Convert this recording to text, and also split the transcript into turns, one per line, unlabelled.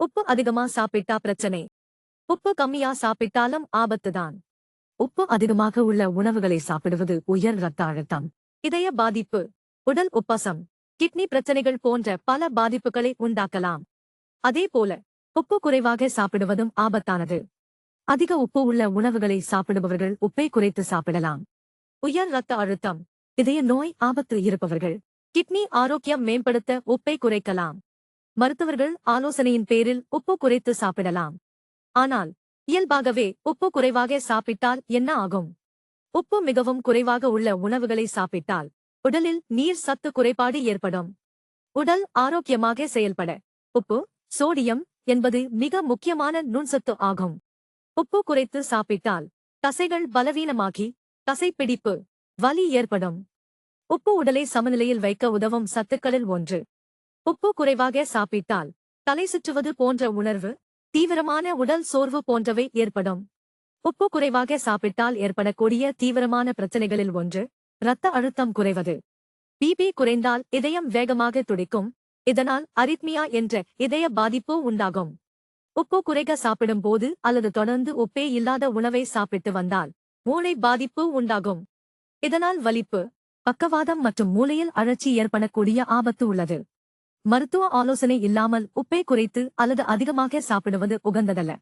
உப்பு அதிகமா சாப்பிட்டா பிரச்சனை. உப்பு கம்மியா சாப்பிட்டாலும் ஆபத்துதான் உப்பு அதிகமாக உள்ள உணவுகளை சாப்பிடுவது உயர் ரத்த அழுத்தம். இதய பாதிப்பு உடல் உப்பசம் கிட்னி பிரச்சனைகள் போன்ற பல பாதிப்புகளை உண்டாக்கலாம். அதே போல உப்பு குறைவாக சாப்பிடுவதும் ஆபத்தானது. அதிக உப்பு உள்ள உணவுகளை சாப்பிடுபவர்கள் உப்பை குறைத்து சாப்பிடலாம். உயர் ரத்த அழுத்தம் இதய நோய் ஆபத்து இருப்பவர்கள் கிட்னி ஆரோக்கியம் மேம்படுத்த உப்பை குறைக்கலாம். மருத்துவர்கள் ஆலோசனையின் பேரில் உப்பு குறைத்து சாப்பிடலாம். ஆனால் இயல்பாகவே உப்பு குறைவாக சாப்பிட்டால் என்ன ஆகும்? உப்பு மிகவும் குறைவாக உள்ள உணவுகளை சாப்பிட்டால் உடலில் நீர் சத்து குறைபாடு ஏற்படும். உடல் ஆரோக்கியமாக செயல்பட உப்பு சோடியம் என்பது மிக முக்கியமான நுண்சத்து ஆகும். உப்பு குறைத்து சாப்பிட்டால் தசைகள் பலவீனமாகி தசைப்பிடிப்பு வலி ஏற்படும். உப்பு உடலை சமநிலையில் வைக்க உதவும் சத்துக்களில் ஒன்று உப்பு குறைவாக சாப்பிட்டால் தலை சுற்றுவது போன்ற உணர்வு தீவிரமான உடல் சோர்வு போன்றவை ஏற்படும். உப்பு குறைவாக சாப்பிட்டால் ஏற்படக்கூடிய தீவிரமான பிரச்சனைகளில் ஒன்று இரத்த அழுத்தம் குறைவது. பிபி குறைந்தால் இதயம் வேகமாக துடிக்கும் இதனால் அரித்மியா என்ற இதய பாதிப்பு உண்டாகும். உப்பு குறைக சாப்பிடும் போது அல்லது தொடர்ந்து உப்பே இல்லாத உணவை சாப்பிட்டு வந்தால் மூளை பாதிப்பு உண்டாகும். இதனால் வலிப்பு பக்கவாதம் மற்றும் மூளையில் அழற்சி ஏற்படக்கூடிய ஆபத்து உள்ளது. மருத்துவ ஆலோசனை இல்லாமல் உப்பை குறைத்து அல்லது அதிகமாக சாப்பிடுவது உகந்ததல்ல.